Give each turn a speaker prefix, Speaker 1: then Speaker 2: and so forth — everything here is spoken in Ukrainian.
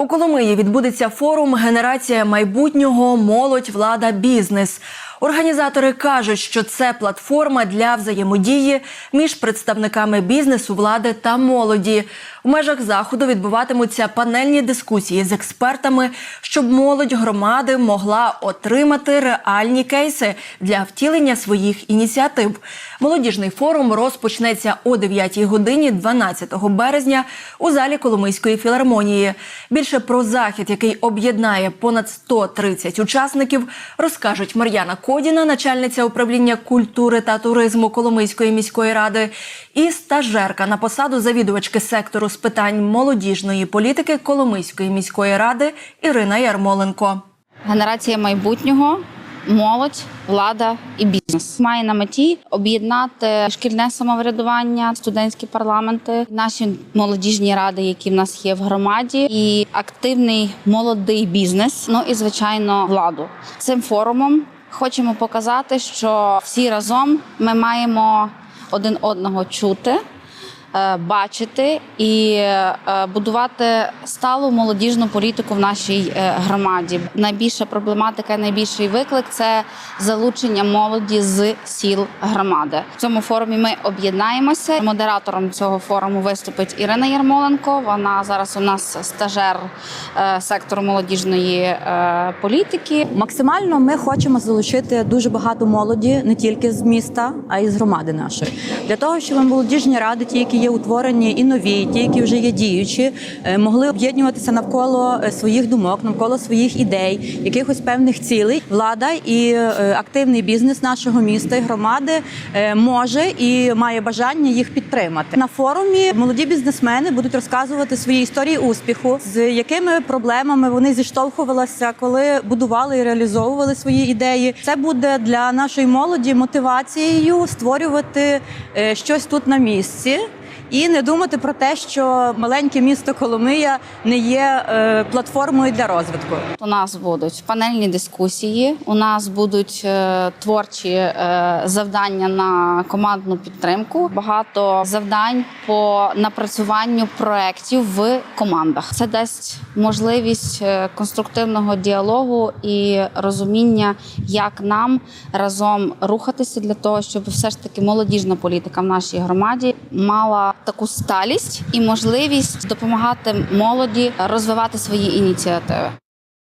Speaker 1: У Коломиї відбудеться форум Генерація майбутнього молодь, влада, бізнес. Організатори кажуть, що це платформа для взаємодії між представниками бізнесу, влади та молоді. У межах заходу відбуватимуться панельні дискусії з експертами, щоб молодь громади могла отримати реальні кейси для втілення своїх ініціатив. Молодіжний форум розпочнеться о 9 годині 12 березня у залі Коломийської філармонії. Більше про захід, який об'єднає понад 130 учасників, розкажуть Мар'яна Кодіна, начальниця управління культури та туризму Коломийської міської ради, і стажерка на посаду завідувачки сектору з питань молодіжної політики Коломийської міської ради Ірина Ярмоленко.
Speaker 2: Генерація майбутнього, молодь, влада і бізнес має на меті об'єднати шкільне самоврядування, студентські парламенти, наші молодіжні ради, які в нас є в громаді, і активний молодий бізнес. Ну і звичайно, владу цим форумом хочемо показати, що всі разом ми маємо один одного чути. Е, Бачити і е, будувати сталу молодіжну політику в нашій е, громаді. Найбільша проблематика, найбільший виклик це залучення молоді з сіл громади. В цьому форумі ми об'єднаємося. Модератором цього форуму виступить Ірина Ярмоленко. Вона зараз у нас стажер сектору молодіжної політики.
Speaker 3: Максимально ми хочемо залучити дуже багато молоді не тільки з міста, а й з громади нашої, для того, щоб молодіжні ради, ті, які є утворені, і нові, і ті, які вже є діючі, е, могли об'єднуватися навколо е, своїх думок, навколо своїх ідей, якихось певних цілей. Влада і е, активний бізнес нашого міста і громади може і має бажання їх підтримати. На форумі молоді бізнесмени будуть розказувати свої історії успіху, з якими проблемами вони зіштовхувалися, коли будували і реалізовували свої ідеї. Це буде для нашої молоді мотивацією створювати щось тут на місці. І не думати про те, що маленьке місто Коломия не є е, платформою для розвитку.
Speaker 2: У нас будуть панельні дискусії. У нас будуть е, творчі е, завдання на командну підтримку. Багато завдань по напрацюванню проєктів в командах. Це дасть можливість конструктивного діалогу і розуміння, як нам разом рухатися для того, щоб все ж таки молодіжна політика в нашій громаді мала таку сталість і можливість допомагати молоді розвивати свої ініціативи.